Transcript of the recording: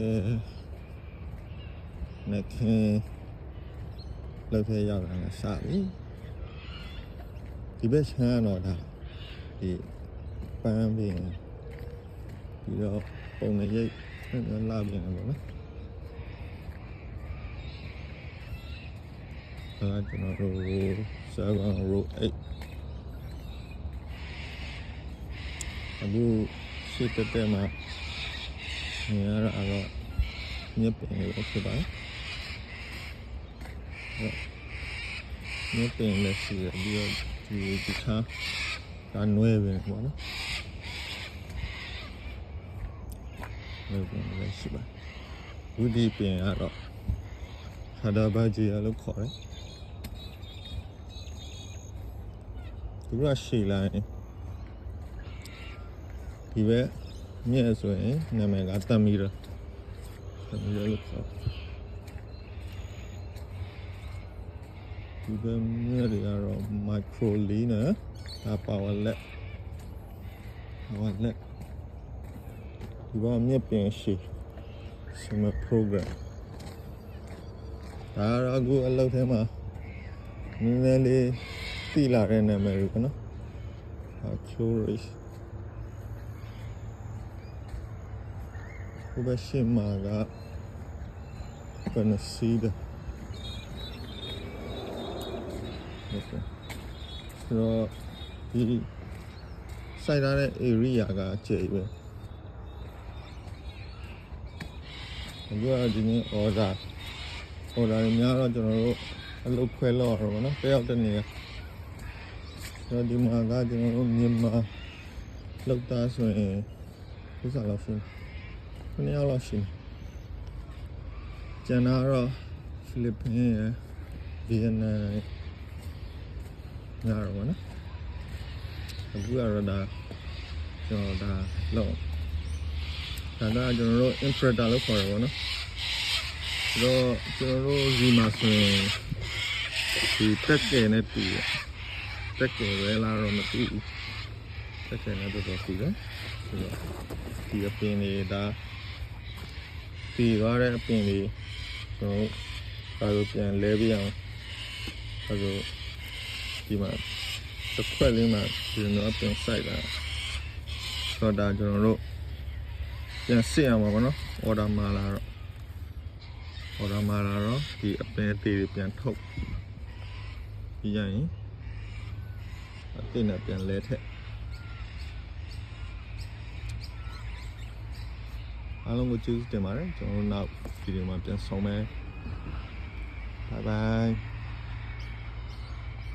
နှစ်ခင်လောက်ထဲရောက်လာတာစပြီဒီဘက်ချမ်းတော့ဒါဒီပန်းပင်ပြီးတော့ပုံနဲ့ရိတ်နဲ့လာပြန်တယ်ပေါ့နော်အဲကျွန်တော်တို့7 row 8အခုရှစ်တက်တက်မှာ နေရတာတော့မြက်ပင်လေးဖြစ်ပါတယ်မြက်ပင်လည်းရှိတယ်ပြီးတော့ဒီဒီချာဒါနွဲပင်ပေါ့နော်နွဲပင်လည်းရှိပါတယ်ဝီဒီပင်ကတော့ဟာဒါဘာဂျီရလို့ခေါ်တယ်သူကရှည်လိုက်ဒီဘက် မြက်ဆိုရင်နာမည်ကတမီရတမီရလို့ခေါ်ဒီဘက်မြက်တွေကတော့ micro lean နဲ့ဒါ power led power led ဒီဘက်မြက်ပင်ရှည် summer program ဒါတော့အခုအလုပ်ထဲမှာနည်းနည်းလေးသိလာတဲ့နာမည်တွေပေါ့နော် Accurate ဟိုဘက်ရှေ့မှာကကနစီဒဟုတ်ကဲ့ဆိုတော့ဒီစိုက်ထားတဲ့ area ကကျယ်ပဲအခုကဒီနေ့ order order တွေများတော့ကျွန်တော်တို့အလုပ်ခွဲလောက်ရတော့ဗောနော်တယောက်တနေကတော့ဒီမှာကကျွန်တော်တို့မြန်မာလောက်တာဆိုရင်ဥစ္စာလောက်ရှင်း 9ယောက်လောက်ရှိတယ်ကျန်တာတော့ဖိလစ်ပင်းရယ်ဗီယက်နမ်ညာတော့ဗောနော်အခုကတော့ဒါကျွန်တော်ဒါလောက်ဒါကကျွန်တော်တို့ imperator လို့ခေါ်ရပါတော့။ဒါတော့ကျွန်တော်တို့ဒီမှာဆိုရင်ဒီတက်ကယ်နဲ့တူတယ်။တက်ကယ်ပဲလားတော့မသိဘူး။တက်ကယ်နဲ့တော့တူတယ်။ဆိုတော့ဒီအပင်တွေဒါ တည်သွားတဲ့အပင်တွေကျွန်တော်ဒါဆိုပြန်လဲပြအောင်ဒါဆိုဒီမှာတစ်ခွက်လေးမှာဒီလိုအပင်စိုက်တာဆိုတော့ဒါကျွန်တော်တို့ပြန်စစ်ရမှာပေါ့နော် order မှာလာတော့ order မှာလာတော့ဒီအပင်အသေးတွေပြန်ထုတ်ပြီးရရင်အပင်နဲ့ပြန်လဲထက် အားလုံးကိုကျေးဇူးတင်ပါတယ်ကျွန်တော်တို့နောက်ဗီဒီယိုမှာပြန်ဆောင်မယ် bye bye